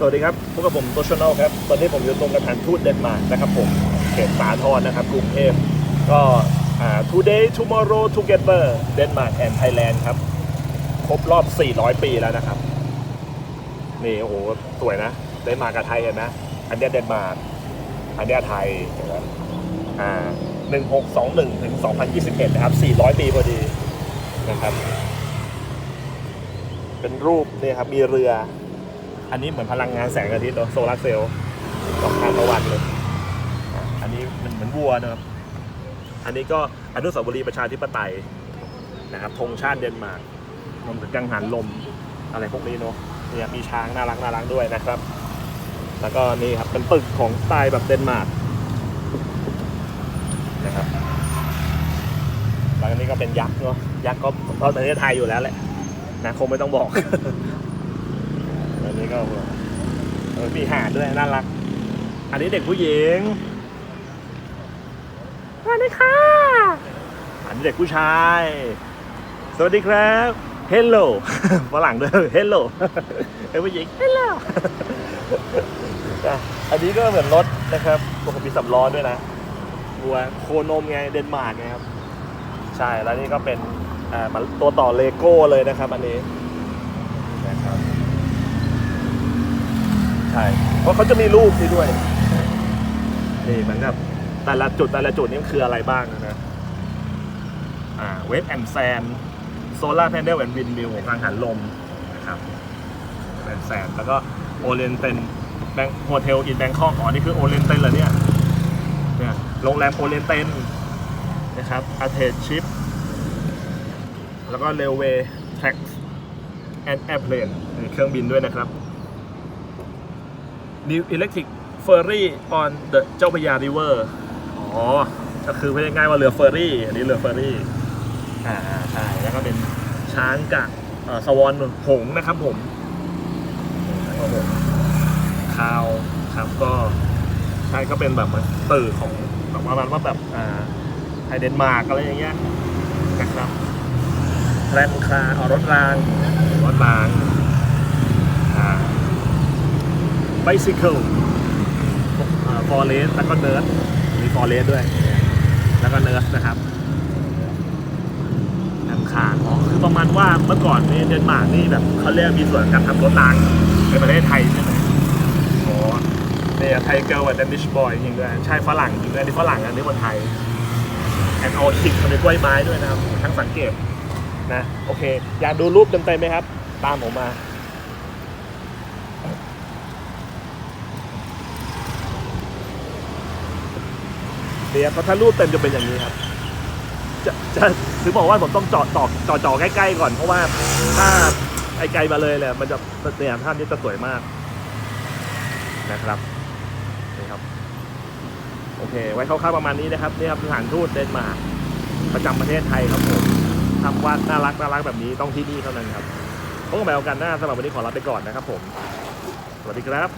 สวัสดีครับ พบกับผมโตชนลครับ ตอนนี้ผมอยู่ตรงกระถานทูตเดนมาร์กนะครับผม เขตสาทรนะครับ กรุงเทพ ก็ today tomorrow together Denmark and Thailand ครับ ครบรอบ 400 ปีแล้วนะครับ นี่โอ้โห สวยนะเดนมาร์กกับไทยเห็นนะอันเนี้ยเดนมาร์ก อันเนี้ยไทยเห็นไหมอ่า1621 ถึง 2021 นะครับ 400 ปีพอดีนะครับ เป็นรูปนี่ครับ มีเรือ อันนี้เหมือนพลังงานแสงอาทิตย์เนอะโซลาร์เซลล์สองทานตะวันเลย อันนี้มันเหมือนวัวนะครับ อันนี้ก็อนุสาวรีย์ประชาธิปไตยนะครับธงชาติเดนมาร์กรวมถึงกังหันลมอะไรพวกนี้เนาะเนี่ยมีช้างน่ารักน่ารักด้วยนะครับ แล้วก็นี่ครับเป็นตึกของสไตล์แบบเดนมาร์กนะครับแล้วอันนี้ก็เป็นยักษ์เนาะยักษ์ก็เราประเทศไทยอยู่แล้วแหละนะคงไม่ต้องบอก นนี้ก็เออมีหาดด้วยน่ารัก อันนี้เด็กผู้หญิงสวัสดีค่ะ อันนี้เด็กผู้ชาย สวัสดีครับ Hello ฝรั่งด้วย Hello เด็กผู้หญิง Hello อะอันนี้ก็เหมือนรถนะครับปกติสับล้อด้วยนะวัวโคนมไงเดนมาร์กไงครับ ใช่แล้วนี่ก็เป็นอ่ามันตัวต่อเลโก้เลยนะครับ อันนี้นะครับ ใช่ เพราะเขาจะมีรูปนี้ด้วย นี่เหมือนกับแต่ละจุดแต่ละจุดนี่มันคืออะไรบ้างนะอ่าเวฟแอนแซนโซลาร์แพนเดลแอนด์วินมิลของกังหันลมนะครับแอนแซนแล้วก็โอเรนเตนแบงโฮเทลอินแบงคอกอ๋อนี่คือโอเรนเตนเหรอเนี่ยเนี่ยโรงแรมโอเรนเตนนะครับอาเทชิปแล้วก็เรลเวย์แท็กแอนด์แอร์เพลนเครื่องบินด้วยนะครับ New Electric Ferry on the เจ้าพระยา River อ๋อ ก็คือพูดง่ายๆว่าเรือเฟอร์รี่ อันนี้เรือเฟอร์รี่ อ่าใช่แล้วก็เป็นช้างกับเอ่อสวอนหงส์นะครับผมช้างกับหงส์คาวครับก็ใช่ก็เป็นแบบเหมือนตื่อของแบบประมาณว่าแบบอ่าไทยเดนมาร์กอะไรอย่างเงี้ยนะครับแรมคาเอารถรางรถรางอ่า bicycle ฟอร์เรสแล้วก็เนิร์ดมีฟอร์เรสด้วย แล้วก็เนิร์ดนะครับทางคานอ๋อคือประมาณว่าเมื่อก่อนนี่เดนมาร์กนี่แบบเขาเรียกมีส่วนการทำรถรางในประเทศไทยใช่ไหมอ๋อเนี่ยไทยเกิร์ลกับเดนิชบอยจริงด้วยใช่ฝรั่งจริงด้วยอันนี้ฝรั่งอันนี้คนไทยแอนออชิกทำเป็นกล้วยไม้ด้วยนะครับ ทั้งสังเกตนะ โอเค อยากดูรูปเต็มๆไหมครับ ตามผมมา เนี่ยเพราะถ้ารูปเต็มจะเป็นอย่างนี้ครับ จะจะถึงบอกว่าผมต้องเจาะต่อเจาะเจาะใกล้ๆก่อนเพราะว่าถ้าไอไกลมาเลยเนี่ยมันจะเนี่ยภาพนี้จะสวยมากนะครับนี่ครับ โอเค ไว้คร่าวๆประมาณนี้นะครับนี่ครับสถานทูตเดนมาร์กประจำประเทศไทยครับผมทำวาดน่ารักน่ารักแบบนี้ต้องที่นี่เท่านั้นครับพบกันใหม่โอกาสหน้าสำหรับวันนี้ขอลาไปก่อนนะครับผม สวัสดีครับ